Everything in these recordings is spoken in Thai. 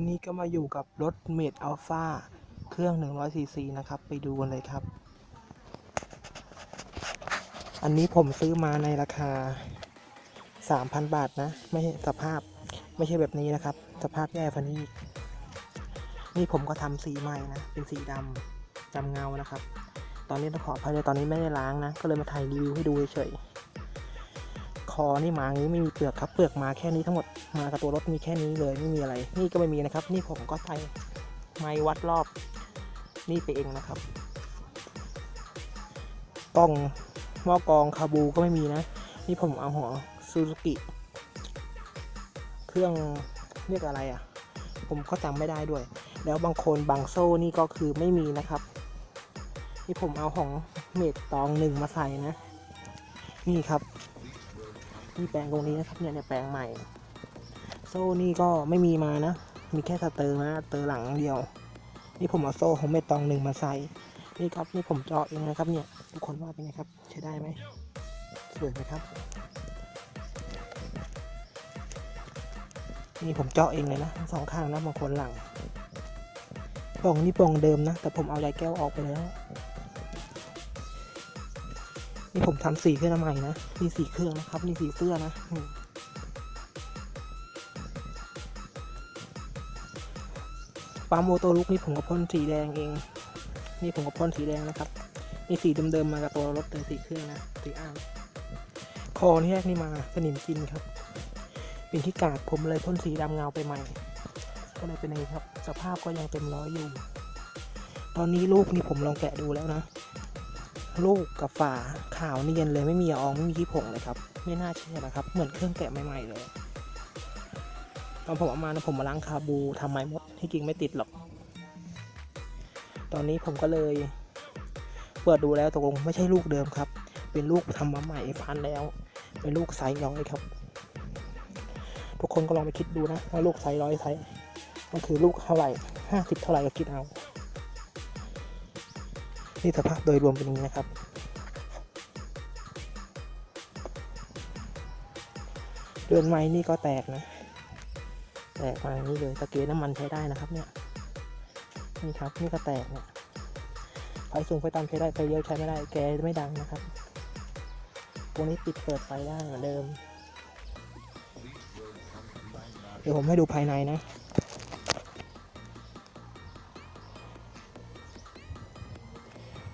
ันนี้ก็มาอยู่กับรถเมดอัลฟาเครื่อง 100ซีซีนะครับ ไปดูกันเลยครับ อันนี้ผมซื้อมาในราคา 3,000 บาทนะ ไม่ใช่สภาพไม่ใช่แบบนี้นะครับ สภาพแย่ฟันนี้ นี่ผมก็ทำสีใหม่นะ เป็นสีดำดำเงานะครับ ตอนนี้ต้องขออภัยเลยตอนนี้ไม่ได้ล้างนะ ก็เลยมาถ่ายรีวิวให้ดูเฉยๆ อนี่มางี้ไม่มีเปลือกครับเปลือกมาแค่นี้ทั้งหมดมากับตัวรถมีแค่นี้เลยไม่มีอะไร นี่ก็ไม่มีนะครับ นี่ผมก็ใส่ไม้วัดรอบ นี่ไปเองนะครับกล้องหม้อกรองคาบูก็ไม่มีนะ นี่ผมเอาหัวซูซูกิเครื่องเรียกอะไรอะ่ะ ผมก็จำไม่ได้ด้วย แล้วบางคนบางโซ่นี่ก็คือไม่มีนะครับ นี่ผมเอาของเมดตองหนึ่งมาใส่นะ นี่ครับ นี่แปลงตรงนี้นะครับเนี่ยแปลงใหม่ โซ่นี่ก็ไม่มีมานะ มีแค่สเตอร์นะเตอร์หลังเดียว นี่ผมเอาโซ่ของเมดตองหนึ่งมาใส่ นี่ครับนี่ผมเจาะเองนะครับเนี่ยทุกคนว่าเป็นไงครับ ใช้ได้ไหมสวยไหมครับนี่ผมเจาะเองเลยนะทั้งสองข้างนะบางคนหลังป่องนี่ป่องเดิมนะ แต่ผมเอายายแก้วออกไปแล้ว นี่ผมทำสีเครื่องใหม่นะนี่สีเครื่องนะครับนี่สีเสื้อนะปั๊มโมโตลุกนี่ผมก็พ่นสีแดงเอง นี่ผมก็พ่นสีแดงนะครับ นี่สีเดิมๆมากับตัวรถเป็นสีเครื่องนะสีอ้างคอนี่แรกนี่มาสนิมกินครับ เป็นที่กาดผมเลยพ่นสีดำเงาไปใหม่ ก็เลยเป็นอย่างนี้ครับ สภาพก็ยังเต็มร้อยอยู่ ตอนนี้ลูกนี่ผมลองแกะดูแล้วนะ ลูกกับฝาขาวเนียนเลยไม่มีอองไม่มีขี้ผงเลยครับ ไม่น่าเชื่อนะครับ เหมือนเครื่องแกะใหม่ ๆ เลยตอนผมเอามานะผมมาล้างคาบูทำไมมดที่จริงไม่ติดหรอก ตอนนี้ผมก็เลย เปิดดูแล้วตกลงไม่ใช่ลูกเดิมครับ เป็นลูกทำมาใหม่พันแล้ว เป็นลูกไซส์ร้อยครับ ทุกคนก็ลองไปคิดดูนะว่าลูกไซส์ร้อยไซส์มันคือลูกเท่าไหร่ห้าสิบเท่าไหร่ก็คิดเอา นี่สภาพโดยรวมเป็นอย่างนี้นะครับเดือนไม้นี่ก็แตกนะ แตกมาอย่างนี้เลยตะเกียน้ำมันใช้ได้นะครับเนี่ย นี่ครับนี่ก็แตกเนี่ยไฟสูงไฟต่ำใช้ได้ไฟเลี้ยวใช้ไม่ได้แกไม่ดังนะครับตรงนี้ปิดเปิดไฟได้เหมือนเดิม เดี๋ยวผมให้ดูภายในนะ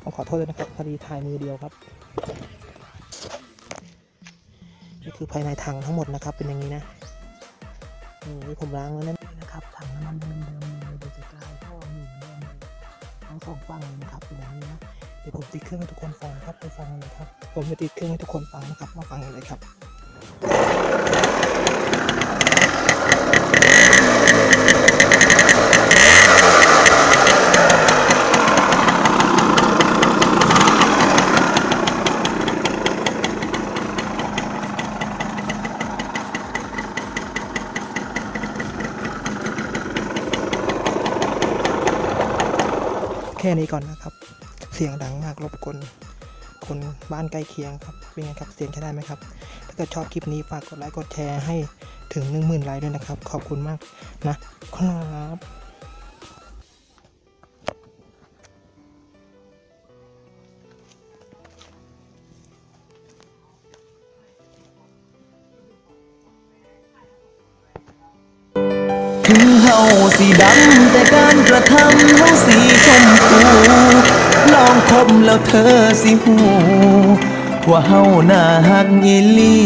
ผมขอโทษด้วยนะครับพอดีถ่ายมือเดียวครับ นี่คือภายในถังทั้งหมดนะครับ เป็นอย่างนี้นะอืมนี่ผมล้างแล้วนั่นนะครับถังน้ำมันเดิมๆเลยเดี๋ยจะกลายท่อหนึ่งเดิมทั้งสองฝั่งเลยนะครับเป็นอย่างนี้นะเดี๋ยวผมติดเครื่องให้ทุกคนฟังครับไปฟังเลยครับ ผมจะติดเครื่องให้ทุกคนฟังนะครับมาฟังกันเลยครับ ค่นี้ก่อนนะครับ เสียงดังมากรบกวนคนบ้านใกล้เคียงครับเป็นไงครับเสียงใช้ได้ไหมครับ ถ้าเกิดชอบคลิปนี้ฝากกดไลค์กดแชร์ให้ถึง 1 0,000ไลค์ด้วยนะครับ ขอบคุณมากนะครับถึงเฮาสีดำแต่การกระทำเฮาสี คบแล้วเธอสิหู ว่าเฮาน่าหักอีหลี